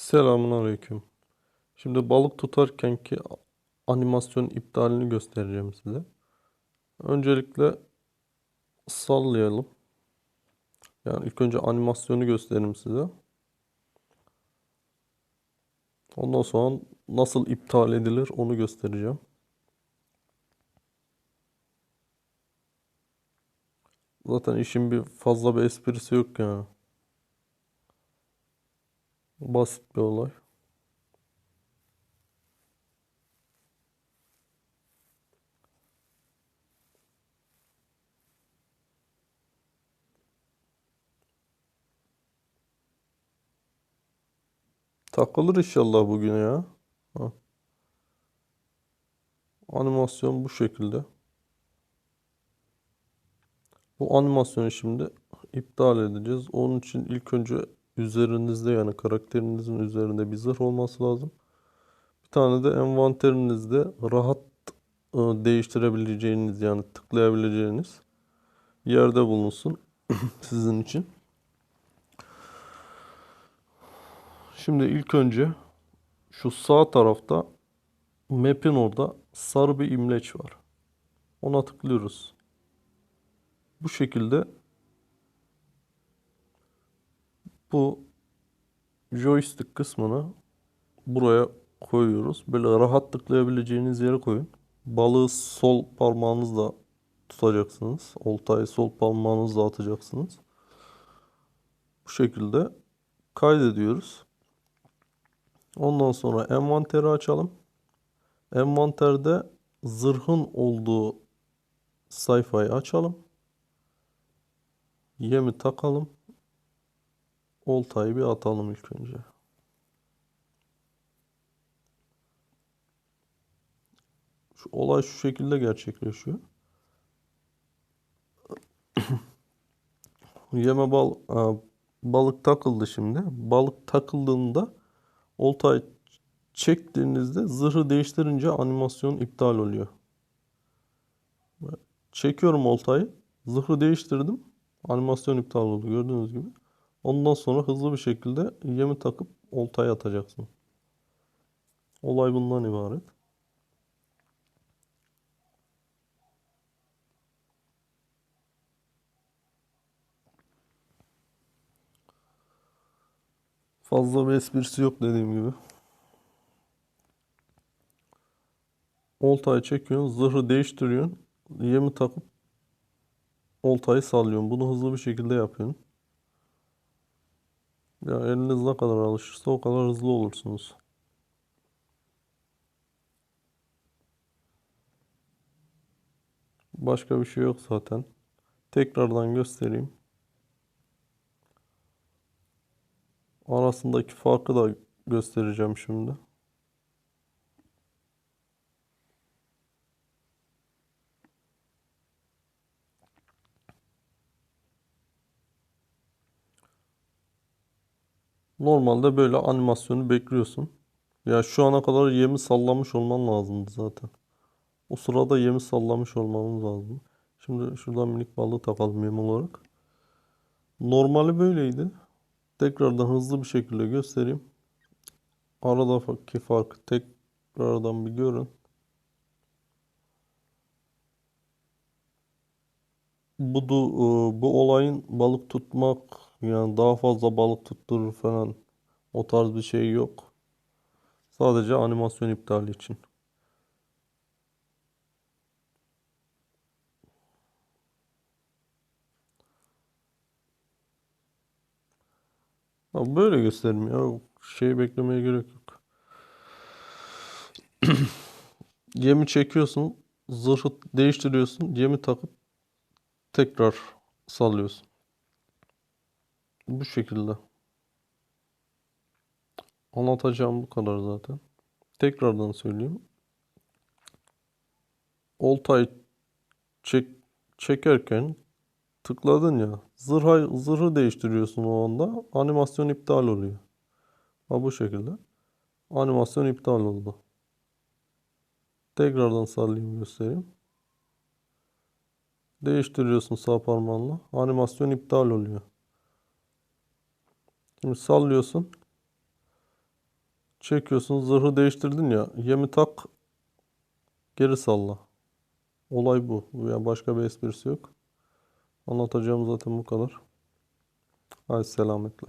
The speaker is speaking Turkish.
Selamun aleyküm. Şimdi balık tutarkenki animasyon iptalini göstereceğim size. Öncelikle sallayalım. Yani ilk önce animasyonu göstereyim size. Ondan sonra nasıl iptal edilir onu göstereceğim. Zaten işin bir fazla bir esprisi yok yani. Basit bir olay. Takılır inşallah bugün ya. Ha. Animasyon bu şekilde. Bu animasyonu şimdi iptal edeceğiz. Onun için ilk önce üzerinizde yani karakterinizin üzerinde bir zırh olması lazım. Bir tane de envanterinizde rahat e, değiştirebileceğiniz yani tıklayabileceğiniz yerde bulunsun sizin için. Şimdi ilk önce şu sağ tarafta map'in orada sarı bir imleç var. Ona tıklıyoruz. Bu şekilde bu joystick kısmını buraya koyuyoruz. Böyle rahat tıklayabileceğiniz yere koyun. Balığı sol parmağınızla tutacaksınız. Oltayı sol parmağınızla atacaksınız. Bu şekilde kaydediyoruz. Ondan sonra envanteri açalım. Envanterde zırhın olduğu sayfayı açalım. Yemi takalım. Oltayı bir atalım ilk önce. Şu olay şu şekilde gerçekleşiyor. Yeme bal balık takıldı şimdi. Balık takıldığında oltayı çektiğinizde zırhı değiştirince animasyon iptal oluyor. Çekiyorum oltayı. Zırhı değiştirdim. Animasyon iptal oldu gördüğünüz gibi. Ondan sonra hızlı bir şekilde yemi takıp oltaya atacaksın. Olay bundan ibaret. Fazla bir esprisi yok dediğim gibi. Oltayı çekiyorsun, zırhı değiştiriyorsun, yemi takıp oltayı sallıyorsun. Bunu hızlı bir şekilde yapıyorsun. Ya eliniz ne kadar alışırsa o kadar hızlı olursunuz. Başka bir şey yok zaten. Tekrardan göstereyim. Arasındaki farkı da göstereceğim şimdi. Normalde böyle animasyonu bekliyorsun. Ya şu ana kadar yemi sallamış olman lazımdı zaten. O sırada yemi sallamış olmamız lazım. Şimdi şuradan minik balığı takalım yem olarak. Normali böyleydi. Tekrardan hızlı bir şekilde göstereyim. Aradaki farkı tekrardan bir görün. Bu, bu olayın balık tutmak yani daha fazla balık tutturur falan o tarz bir şey yok. Sadece animasyon iptali için. Abi böyle göstereyim ya. Şey beklemeye gerek yok. Yemi çekiyorsun. Zırhı değiştiriyorsun. Yemi takıp tekrar sallıyorsun. Bu şekilde. Anlatacağım bu kadar zaten. Tekrardan söyleyeyim. Oltayı çek, çekerken tıkladın ya. Zırhı, zırhı değiştiriyorsun o anda. Animasyon iptal oluyor. Ha bu şekilde. Animasyon iptal oldu. Tekrardan sallayayım göstereyim. Değiştiriyorsun sağ parmağınla. Animasyon iptal oluyor. Şimdi sallıyorsun. Çekiyorsun zırhı değiştirdin ya. Yemi tak. Geri salla. Olay bu. Ya başka bir esprisi yok. Anlatacağım zaten bu kadar. Hadi selametle.